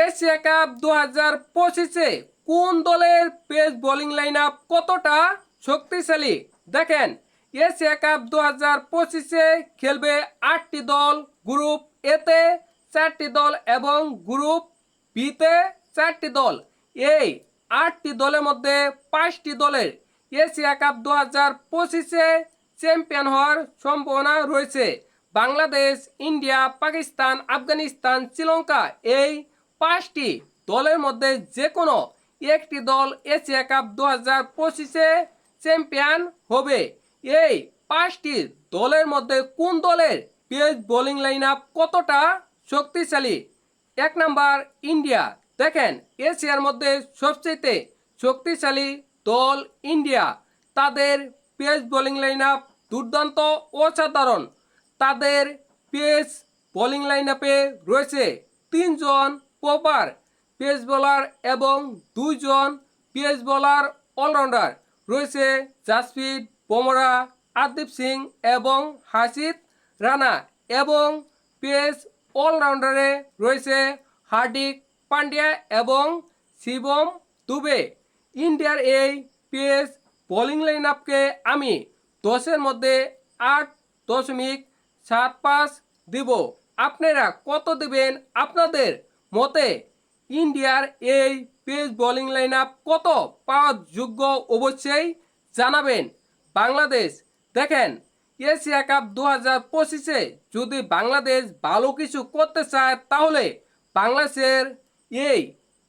Asia cup দু হাজার পঁচিশে কোন দলের পেস বোলিং লাইন আপ কতটা শক্তিশালী? দেখেন, এশিয়া কাপ দু হাজার পঁচিশে খেলবে আটটি দল গ্রুপ এতে চারটি দল এবং গ্রুপ বিতে চারটি দল। এই আটটি দলের মধ্যে পাঁচটি দলের এশিয়া কাপ দু হাজার পঁচিশে চ্যাম্পিয়ন হওয়ার সম্ভাবনা রয়েছে। বাংলাদেশ, ইন্ডিয়া, পাকিস্তান, আফগানিস্তান, শ্রীলঙ্কা, এই পাঁচটি দলের মধ্যে যে কোনো একটি দল এশিয়া কাপ দু হাজার পঁচিশে চ্যাম্পিয়ন হবে। এই পাঁচটি দলের মধ্যে কোন দলের পেস বোলিং লাইন আপ কতটা শক্তিশালী? এক নাম্বার ইন্ডিয়া। দেখেন, এশিয়ার মধ্যে সবচেয়ে শক্তিশালী দল ইন্ডিয়া। তাদের পেস বোলিং লাইন আপ দুর্দান্ত অসাধারণ। তাদের পেস বোলিং লাইন আপে রয়েছে তিনজন প্রপার পেস বোলার এবং দুইজন পেস বোলার অলরাউন্ডার রয়েছে জাসপ্রীত, বোমরা আরদীপ সিং এবং হাসিদ রানা এবং পেস অলরাউন্ডারে রয়েছে হার্দিক পান্ডিয়া এবং শিবম দুবে। ইন্ডিয়ার এই পেস বোলিং লাইন আপকে আমি দশের মধ্যে আট দশমিক সাত পাঁচ দিব। আপনারা কত দেবেন আপনাদের মতে, ইন্ডিয়ার এই পেস বোলিং লাইন আপ কত পাওয়ার যোগ্য অবশ্যই জানাবেন। বাংলাদেশ, দেখেন, এশিয়া কাপ দু হাজার পঁচিশে যদি বাংলাদেশ ভালো কিছু করতে চায়, তাহলে বাংলাদেশের এই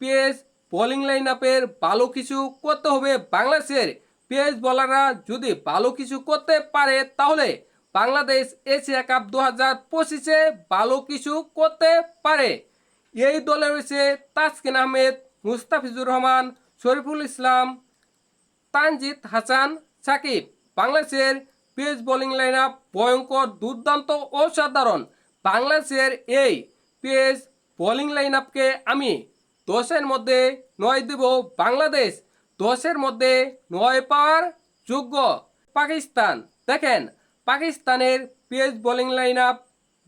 পেস বোলিং লাইন আপের ভালো কিছু করতে হবে। বাংলাদেশের পেস বোলাররা যদি ভালো কিছু করতে পারে, তাহলে বাংলাদেশ এশিয়া কাপ দু হাজার পঁচিশে ভালো কিছু করতে পারে। এই দলে রয়েছে তাসকিন আহমেদ, মুস্তাফিজুর রহমান, শরীফুল ইসলাম, তানজিদ হাসান, সাকিব। বাংলাদেশের পেস বোলিং লাইন আপ ভয়ঙ্কর, দুর্দান্ত অসাধারণ বাংলাদেশের এই পেস বোলিং লাইন আপকে আমি দশের মধ্যে নয় দেব। বাংলাদেশ দশের মধ্যে নয় পাওয়ার যোগ্য। পাকিস্তান, দেখেন, পাকিস্তানের পেস বোলিং লাইন আপ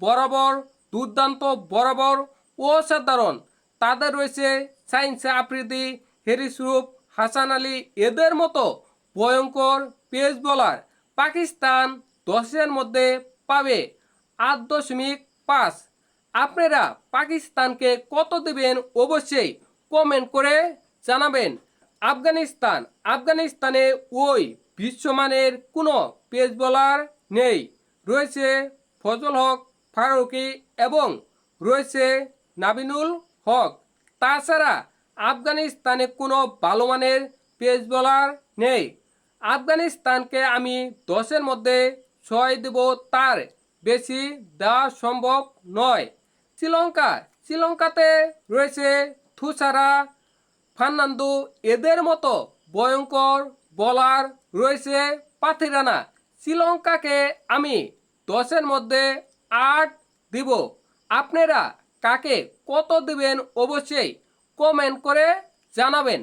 বরাবর, দুর্দান্ত বরাবর অসাধারণ। তাদের রয়েছে সাইন্স আফ্রিদি হেরিস রূপ, হাসান আলী, এদের মতো ভয়ঙ্কর পেস বোলার পাকিস্তান দশের মধ্যে পাবে আট দশমিক পাঁচ। আপনারা পাকিস্তানকে কত দেবেন অবশ্যই কমেন্ট করে জানাবেন। আফগানিস্তান, আফগানিস্তানে ওই বিশ্বমানের কোনো পেস বোলার নেই। রয়েছে ফজল হক ফারুকি এবং রয়েছে নাবিনুল হক। তাছাড়া আফগানিস্তানে কোনো ভালো মানের পেস বোলার নেই। আফগানিস্তানকে আমি দশের মধ্যে ছয় দেব তার। বেশি দেওয়া সম্ভব নয়। শ্রীলঙ্কা, শ্রীলঙ্কাতে রয়েছে থুসারা, ফার্নান্দো। এদের মতো ভয়ঙ্কর বলার রয়েছে পাথিরানা। শ্রীলঙ্কাকে আমি দশের মধ্যে আট দিব। আপনারা কাকে কত দিবেন অবশ্যই কমেন্ট করে জানাবেন।